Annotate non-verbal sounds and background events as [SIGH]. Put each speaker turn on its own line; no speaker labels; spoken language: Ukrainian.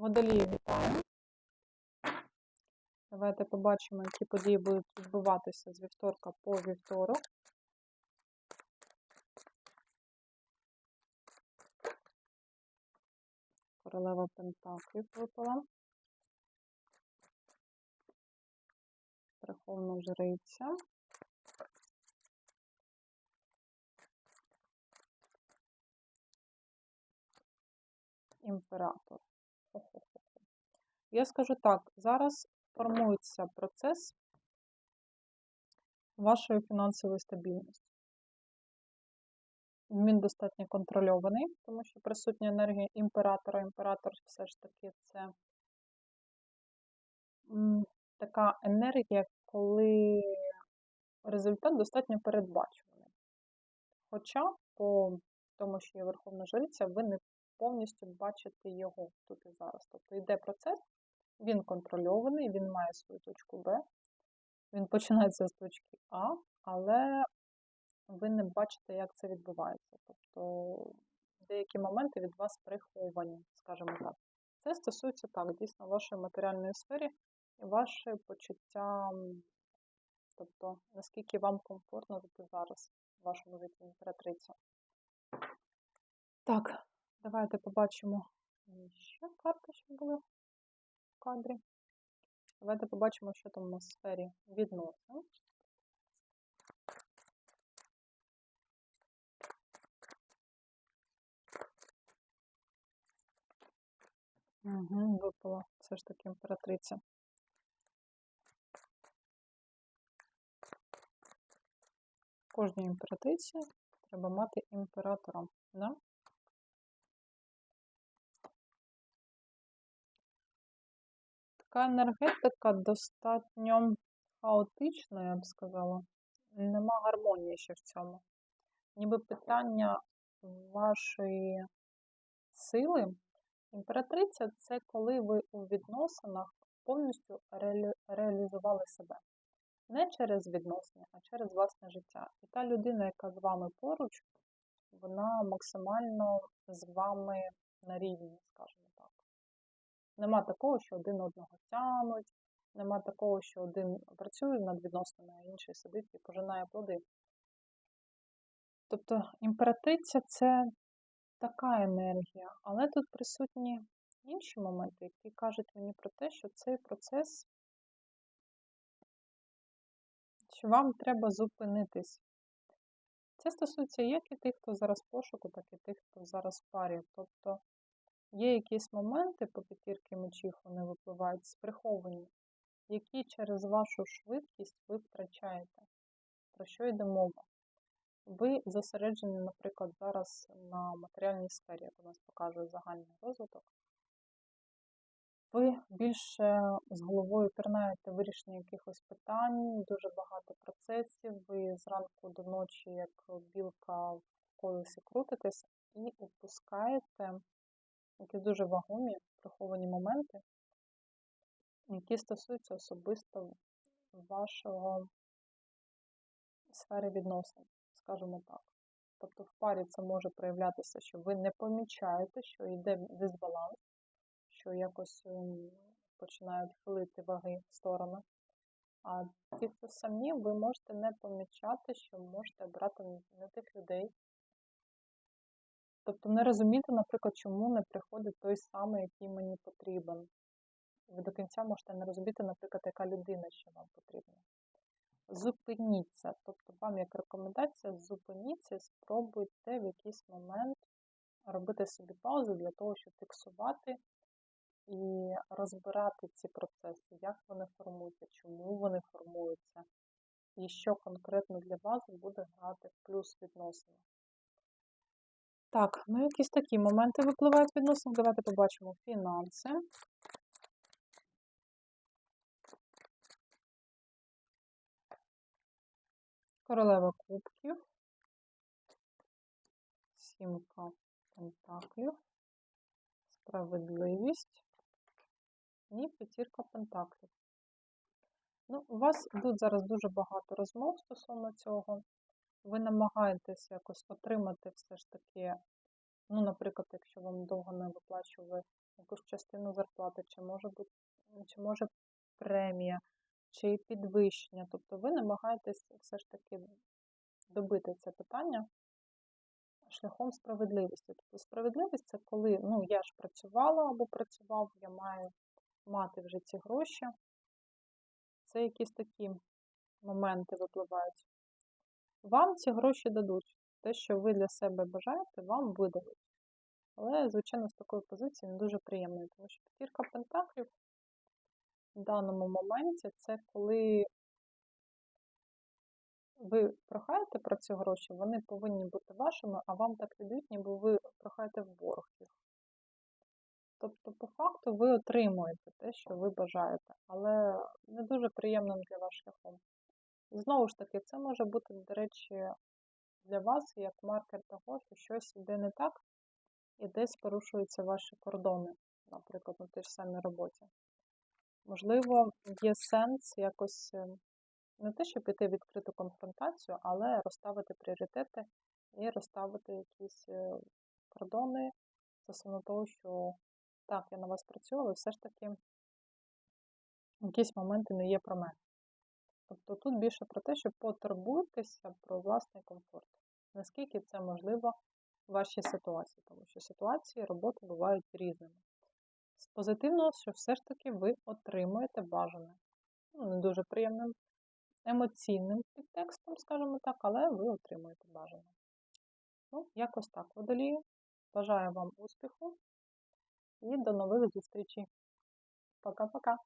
Водолії вітаю. Давайте побачимо, які події будуть відбуватися з вівторка по вівторок. Королева Пентаклів випала. Верховна жриця. Імператор. [LAUGHS] Я скажу так, зараз формується процес вашої фінансової стабільності. Він достатньо контрольований, тому що присутня енергія імператора. Імператор все ж таки це така енергія, коли результат достатньо передбачуваний. Хоча, по тому, що є Верховна Жриця, ви не повністю бачите його тут і зараз. Тобто йде процес, він контрольований, він має свою точку Б, він починається з точки А, але ви не бачите, як це відбувається. Тобто деякі моменти від вас приховані, скажімо так. Це стосується так, дійсно, вашої матеріальної сфері і ваше почуття, тобто наскільки вам комфортно тут і зараз в вашому житті імператриця. Так, давайте побачимо ще карти, що були в кадрі. Давайте побачимо, що там в сфері відносин. Угу, випала все ж таки імператриця. Кожній імператриці треба мати імператора. Да? Така енергетика достатньо хаотична, я б сказала. Нема гармонії ще в цьому. Ніби питання вашої сили. Імператриця це коли ви у відносинах повністю реалі- реалізували себе. Не через відносини, а через власне життя. І та людина, яка з вами поруч, вона максимально з вами на рівні, скажімо. Нема такого, що один одного тянуть, нема такого, що один працює над відносинами, а інший сидить і пожинає плоди. Тобто імператриця це така енергія, але тут присутні інші моменти, які кажуть мені про те, що цей процес, що вам треба зупинитись. Це стосується як і тих, хто зараз в пошуку, так і тих, хто зараз в парі. Тобто є якісь моменти по п'ятірки мечів, вони випливають сприховані, які через вашу швидкість ви втрачаєте. Про що йде мова? Ви зосереджені, наприклад, зараз на матеріальній сфері, як у нас показує загальний розвиток. Ви більше з головою пірнаєте вирішення якихось питань, дуже багато процесів, ви зранку до ночі, як білка в колесі крутитесь, і упускаєте якісь дуже вагомі приховані моменти, які стосуються особисто вашого сфери відносин, скажімо так. Тобто в парі це може проявлятися, що ви не помічаєте, що йде дисбаланс, що якось ем, починають хилити ваги в сторони. А ті, хто самі, ви можете не помічати, що можете брати не тих людей. Тобто не розуміти, наприклад, чому не приходить той самий, який мені потрібен. Ви до кінця можете не розуміти, наприклад, яка людина ще вам потрібна. Зупиніться. Тобто вам як рекомендація, зупиніться, спробуйте в якийсь момент робити собі паузу для того, щоб фіксувати і розбирати ці процеси, як вони формуються, чому вони формуються, і що конкретно для вас буде грати в плюс відносини. Так, ну якісь такі моменти випливають відносно. Давайте побачимо фінанси. Королева кубків, сімка пентаклів, справедливість і п'ятірка пентаклів. Ну, у вас тут зараз дуже багато розмов стосовно цього. Ви намагаєтесь якось отримати все ж таки, ну, наприклад, якщо вам довго не виплачували якусь частину зарплати, чи може бути, чи може премія, чи підвищення. Тобто ви намагаєтесь все ж таки добити це питання шляхом справедливості. Тобто справедливість це коли ну, я ж працювала або працював, я маю мати вже ці гроші. Це якісь такі моменти випливають. Вам ці гроші дадуть. Те, що ви для себе бажаєте, вам видадуть. Але, звичайно, з такої позиції не дуже приємно, тому що п'ятірка пентаклів в даному моменті це коли ви прохаєте про ці гроші, вони повинні бути вашими, а вам так віддають, ніби ви прохаєте в борг їх. Тобто, по факту, ви отримуєте те, що ви бажаєте, але не дуже приємним для вас шляхом. Знову ж таки, це може бути, до речі, для вас як маркер того, що щось йде не так, і десь порушуються ваші кордони, наприклад, на тій ж самій роботі. Можливо, є сенс якось е, не те, щоб піти в відкриту конфронтацію, але розставити пріоритети і розставити якісь е, кордони стосовно того, що так, я на вас працюю, але все ж таки якісь моменти не є про мене. Тобто тут більше про те, що потурбуйтеся про власний комфорт. Наскільки це можливо в вашій ситуації, тому що ситуації роботи бувають різними. З позитивного, що все ж таки ви отримуєте бажане. Ну, не дуже приємним емоційним підтекстом, скажімо так, але ви отримуєте бажане. Ну, якось так, водолію. Бажаю вам успіху і до нових зустрічей. Пока-пока!